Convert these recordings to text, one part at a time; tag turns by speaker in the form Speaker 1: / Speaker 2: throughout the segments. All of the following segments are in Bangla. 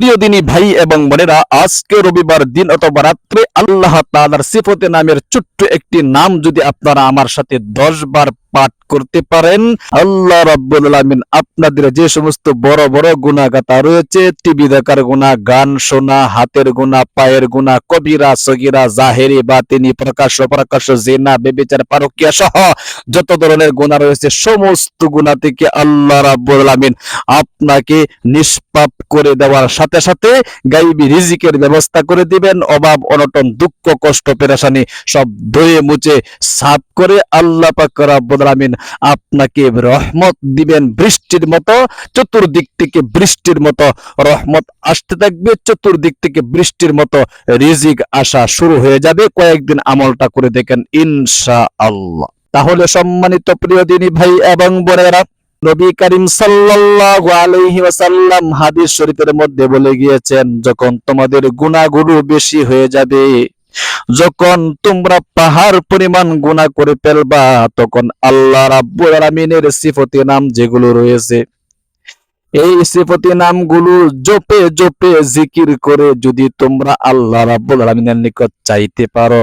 Speaker 1: প্রিয় দিনী ভাই এবং বোনেরা, আজকে রবিবার দিন অথবা রাত্রে আল্লাহ তালার সিফতে নামের ছোট্ট একটি নাম যদি আপনারা আমার সাথে দশ বার পাঠ করতে পারেন। আল্লাহ রাব্বুল আলামিন আপনাদের যে সমস্ত বড় বড় গুণাগাতা রয়েছে, টিভি দেখার গুণা গান শোনা, হাতের গুণা পায়ের গুণা কবিরা, সগিরা, জাহেরি, বাতিনি, প্রকাশ্য প্রকাশ্য জেনা, বেবিচার, পারকিয়া সহ যত ধরনের গুণা রয়েছে, সমস্ত গুণা থেকে আল্লাহ রাব্বুল আলামিন আপনাকে নিষ্পাপ করে দেওয়ার সাথে সাথে গাইবি রিজিকের ব্যবস্থা করে দিবেন। অভাব, অনটন, দুঃখ, কষ্ট, পেরেশানি সব ধুয়ে মুছে সাফ করে আল্লাহ পাক রাব্বুল আলামিন আপনাকে রহমত দিবেন বৃষ্টির মতো, চতুর্দিক থেকে বৃষ্টির মতো রহমত আসতে থাকবে, চতুর্দিক থেকে বৃষ্টির মতো রিজিক আসা শুরু হয়ে যাবে। কয়েকদিন আমলটা করে দেখেন ইনশা আল্লাহ তাহলে সম্মানিত প্রিয় দিনী ভাই এবং বোনেরা, নবী করিম সাল্লাল্লাহু আলাইহি ওয়াসাল্লাম হাদিস শরীফের মধ্যে বলে গিয়েছেন, যখন তোমাদের গুনাহগুলো বেশি হয়ে যাবে যখন তোমরা পাহাড় পরিমাণ গুণা করে ফেলবা, তখন আল্লাহ রাব্বুল আলামিনের সিফতি নাম যেগুলো রয়েছে এই সিফতি নামগুলো জপে জপে জিকির করে যদি তোমরা আল্লাহ রাব্বুল আলামিনের নিকট চাইতে পারো,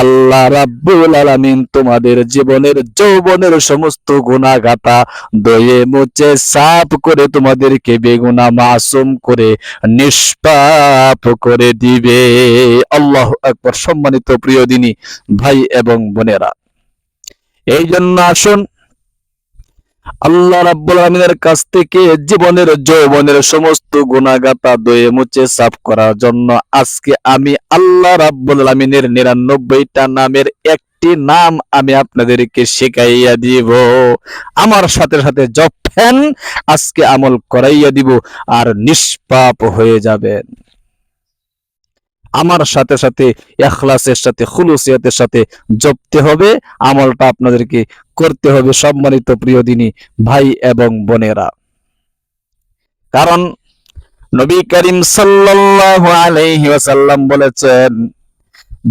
Speaker 1: আল্লাহ রাব্বুল আলামিন তোমাদের জীবনের যৌবনের সমস্ত গুনাহগাতা দয়ে মুছে সাফ করে তোমাদেরকে বেগুনা মাসুম করে নিষ্পাপ করে দিবে। আল্লাহ একবার সম্মানিত প্রিয় দিনী, ভাই এবং বোনেরা এই জন্য আসুন আল্লাহ রাব্বুল আলামিনের কাছ থেকে জীবনের যৌবনের সমস্ত গুণাগাতা দয়ে মুছে সাফ করার জন্য আজকে আমি আল্লাহ রাব্বুল আলামিনের নিরানব্বইটা নামের একটি নাম আমি আপনাদেরকে শেখাইয়া দিব। আমার সাথে সাথে জপেন, আজকে আমল করাইয়া দিব আর নিষ্পাপ হয়ে যাবেন। আমার সাথে সাথে, এখলাসের সাথে, খুলুসিয়াতের সাথে জপতে হবে। আমলটা আপনাদেরকে করতে হবে সম্মানিত প্রিয় দিনী ভাই এবং বোনেরা। কারণ নবী করিম সাল্লাল্লাহু আলাইহি ওয়াসাল্লাম বলেছেন,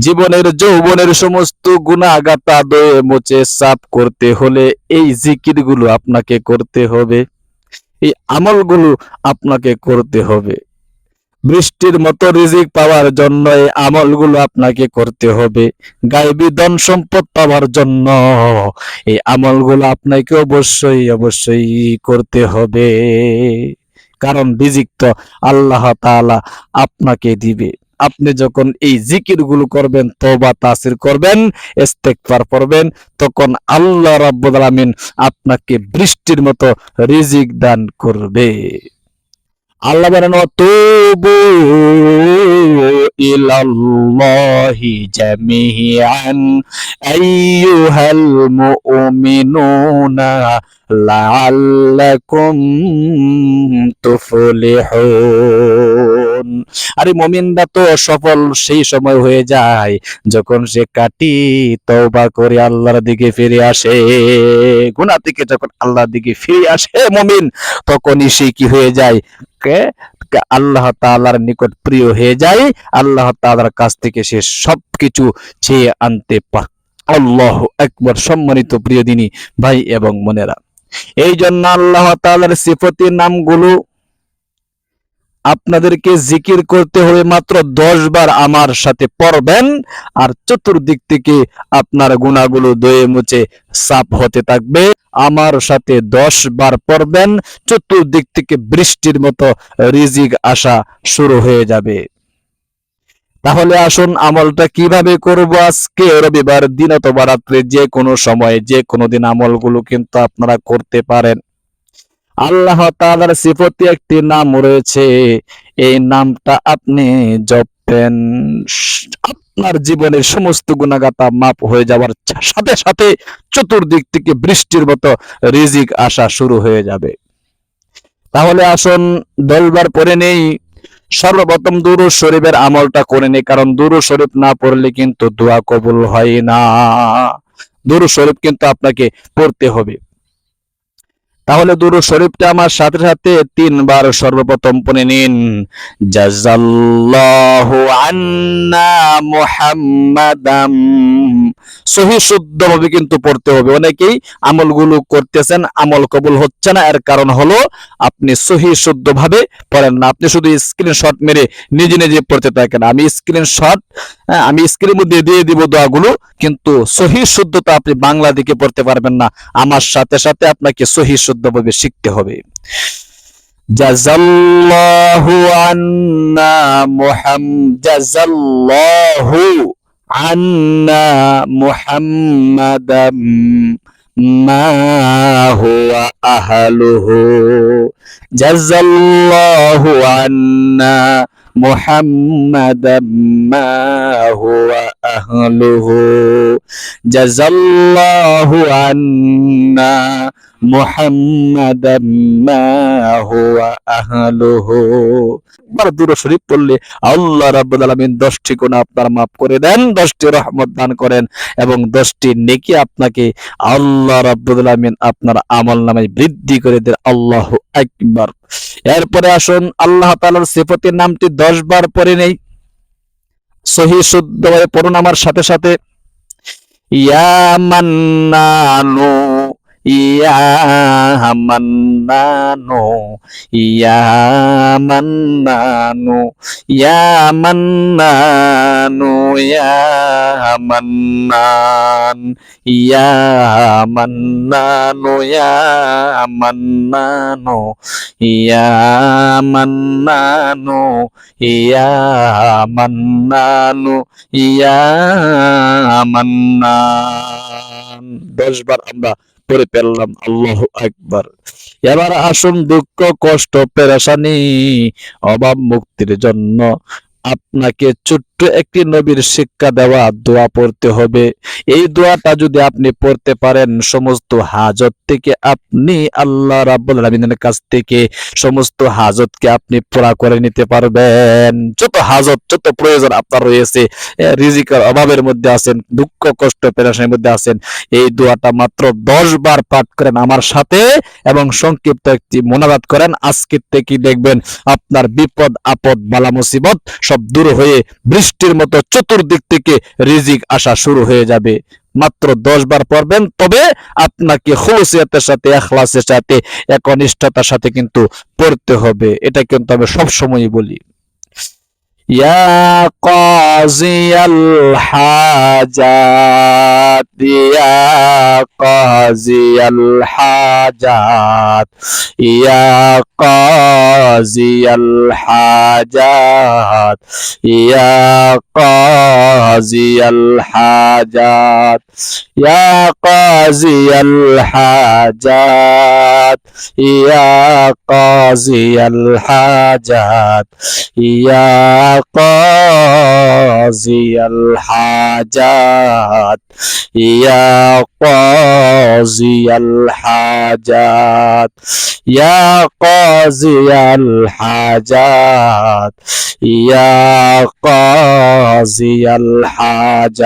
Speaker 1: জীবনের যৌবনের সমস্ত গুণাগাতা দয়ে মুছে সাফ করতে হলে এই জিকিরগুলো আপনাকে করতে হবে, এই আমলগুলো আপনাকে করতে হবে। বৃষ্টির মতো রিজিক পাওয়ার জন্য এই আমলগুলো আপনাকে করতে হবে। গায়েবী ধন সম্পদ পাওয়ার জন্য এই আমলগুলো আপনাকে অবশ্যই অবশ্যই করতে হবে। কারণ রিজিক তো আল্লাহ তাআলা আপনাকে দিবে। আপনি যখন এই জিকিরগুলো করবেন, তওবা, তাসির করবেন, ইস্তেগফার করবেন তখন আল্লাহ রাব্বুল আলামিন আপনাকে বৃষ্টির মতো রিজিক দান করবে। আল্লাহ বলেন তুবু ইলাল্লাহি জামিআন আইয়ুহাল মুমিনুনা লাআল্লাকুম তুফলিহুন। আরে মুমিনরা তো সফল সেই সময় হয়ে যায়, যখন সে কাটি তওবা করে আল্লাহর দিকে ফিরে আসে। গুনাহ থেকে যখন আল্লাহর দিকে ফিরে আসে মুমিন, তখনই সে কি হয়ে যায়? কে? আল্লাহ তালার নিকট প্রিয় হয়ে যায়। আল্লাহ তালার কাছ থেকে সে সবকিছু চেয়ে আনতে পারে। আল্লাহ একবার সম্মানিত প্রিয় দিনী, ভাই এবং বোনেরা। এই জন্য আল্লাহ তাআলার সিফতির নামগুলো আপনাদেরকে জিকির করতে হবে মাত্র দশ বার আমার সাথে পড়বেন, আর চতুর্দিক থেকে আপনার গুণাগুলো দয়ে মুছে সাফ হতে থাকবে। আমার সাথে দশ বার পড়বেন, চতুর্দিক থেকে বৃষ্টির মতো রিজিক আসা শুরু হয়ে যাবে। তাহলে আসুন আমলটা কীভাবে করব আজকে? রবিবার দিন অথবা রাত্রে যে কোনো সময়ে, যে কোনো দিন আমলগুলো কিন্তু আপনারা করতে পারেন। আল্লাহ তাআলার সিফতি একটি নাম রয়েছে। এই নামটা আপনি জপেন আপনার জীবনের সমস্ত গুণাগাতা মাপ হয়ে যাওয়ার সাথে সাথে চতুর্দিক থেকে বৃষ্টির মতো রিজিক আসা শুরু হয়ে যাবে। তাহলে আসুন, দলবার পরে নেই। সর্বপ্রথম দুরু শরীফের আমলটা করে নেই, কারণ দুরু শরীফ না পড়লে কিন্তু দোয়া কবুল হয় না। দুরু শরীফ কিন্তু আপনাকে পড়তে হবে। তাহলে দুরু শরীফটা আমার সাথে সাথে তিনবার সর্বপ্রথম পড়ে নিন। জাজাল্লাহু আন্না মুহাম্মাদাম সহি শুদ্ধভাবে কিন্তু পড়তে হবে। অনেকেই আমলগুলো করতেছেন, আমল কবুল হচ্ছে না, এর কারণ হলো আপনি সহি শুদ্ধভাবে পড়েন না। আপনি শুধু স্ক্রিনশট মেরে নিজে নিজে পড়তে থাকেন। আমি স্ক্রিনশট আমি স্ক্রিনের মধ্যে দিয়ে দিব দোয়াগুলো, কিন্তু সহি শুদ্ধতা আপনি বাংলা দিকে পড়তে পারবেন না। আমার সাথে সাথে আপনাকে সহি শুদ্ধভাবে শিখতে হবে। জাজাল্লাহু আন্না মুহাম জাজাল্লাহু আন্না মুহাম্মাদাম মা হুয়া আহলুহু। জাজাল্লাহু আন্না মুহাম্মাদাম মা হুয়া আহলুহু। জাজাল্লাহু আন্না হুয়া আহলুহু। বার দূর শরীফ পড়লে আল্লাহ রাব্বুল আলামিন 10টি গুনাহ আপনার maaf করে দেন 10টি রহমত দান করেন এবং 10টি নেকি আপনাকে আল্লাহ রাব্বুল আলামিন আপনার আমল নামায় বৃদ্ধি করে দেন। আল্লাহু আকবার। এরপরে আসুন, আল্লাহ তাআলার সিফতের নামটি 10 বার পড়ে নেই। সহি শুদ্ধভাবে পড়ুন আমার সাথে সাথে। ইয়া মান্নানু ইয়া মান্নানু ইয়া মান্নানু ইয়া মান্নানু, ইয়া মান্নান, ইয়া মান্নানু ইয়া মান্নানু ইয়া মান্নানু ইয়া মান্নানু, ইয়া মান্নান। দশ বার আমরা পড়ে ফেললাম আল্লাহ একবার এবার আসুন দুঃখ কষ্ট পেরেশানি অভাব মুক্তির জন্য। আপনাকে ছোট্ট একটি নবীর শিক্ষা দেওয়া দোয়া পড়তে হবে। এই দোয়াটা যদি আপনি পড়তে পারেন, সমস্ত হাজত থেকে আপনি আল্লাহ রাব্বুল আলামিনের কাছ থেকে সমস্ত হাজতকে আপনি পুরা করে নিতে পারবেন। যত হাজত, যত প্রয়োজন আপনার রয়েছে রিজিকের অভাবের মধ্যে আছেন, দুঃখ, কষ্ট, পেরেশানির মধ্যে আছেন, এই দোয়াটা মাত্র দশ বার পাঠ করেন আমার সাথে এবং সংক্ষিপ্ত একটি মোনাজাত করেন। আজকের থেকে দেখবেন আপনার বিপদ, আপদ, বালা, মুসিবত সব দূর হয়ে বৃষ্টির মতো চতুর্দিক থেকে রিজিক আসা শুরু হয়ে যাবে। মাত্র দশ বার পড়বেন, তবে আপনাকে খুলসিয়াতের সাথে, এখলাসের সাথে, একনিষ্ঠতার সাথে কিন্তু পড়তে হবে। এটা কিন্তু আমি সবসময়ই বলি। يا قاضي الحاجات يا قاضي الحاجات يا قاضي الحاجات يا قاضي الحاجات يا قاضي الحاجات يا قاضي الحاجات يا قاضي الحاجات يا قاضي الحاجات يا قاضي الحاجات يا قاضي الحاجات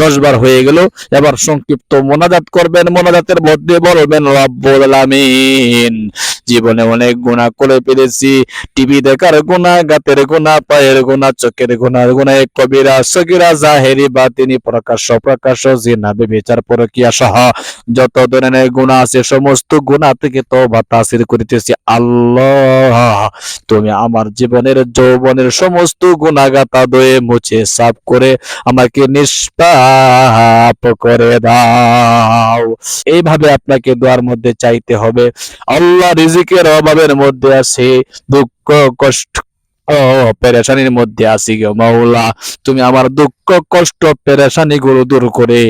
Speaker 1: দশ বার হয়ে গেল। এবার সংক্ষিপ্ত মোনাজাত করবেন, মোনাজাতের মধ্যে বলবেন, রব্বুল জীবনে অনেক গুনাহ করে ফেলেছি। টিভি দেখার গুনাহ, গাতের গুনাহ, পায়ের গুনাহ, চোখের গুনাহ গুনাহ কবিরা, সগিরা, জাহেরি, বাতিনি প্রকাশ্য প্রকাশ্য জিনা বিচার পরকিয়া সহ যত ধরনের গুনাহ আছে, সমস্ত গুনাহ থেকে তওবা তাসির করিতেছি আল্লাহ তুমি আমার জীবনের যৌবনের সমস্ত গুণাগাতা দয়ে মুছে সাফ করে আমাকে নিষ্পাপ করে দাও। এইভাবে আপনাকে দোয়ার মধ্যে চাইতে হবে। আল্লাহ রিজিকের অভাবের মধ্যে আছে, দুঃখ, কষ্ট ও, পেরেশানির মধ্যে আছি গো মাওলা। তুমি আমার দুঃখ, কষ্ট পেরেশানি গুলো দূর করে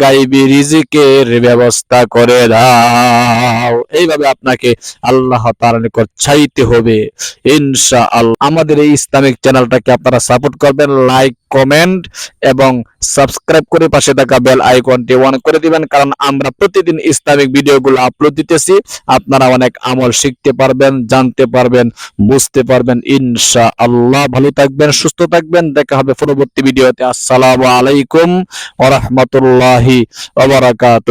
Speaker 1: গাইবি রিজিকের ব্যবস্থা করে দাও। এইভাবে আপনাকে আল্লাহ তার নিকট চাইতে হবে। ইনশাআল্লাহ। আমাদের এই ইসলামিক চ্যানেলটাকে আপনারা সাপোর্ট করবেন, লাইক, কমেন্ট এবং সাবস্ক্রাইব করে পাশে থাকা বেল আইকনটি অন করে দিবেন, কারণ আমরা প্রতিদিন ইসলামিক ভিডিওগুলো আপলোড দিতেছি। আপনারা অনেক আমল শিখতে পারবেন, জানতে পারবেন, বুঝতে পারবেন। ইনশা আল্লাহ ভালো থাকবেন, সুস্থ থাকবেন। দেখা হবে পরবর্তী ভিডিওতে। আসসালামু আলাইকুম ওয়া রাহমাতুল্লাহি ওয়া বারাকাতুহু।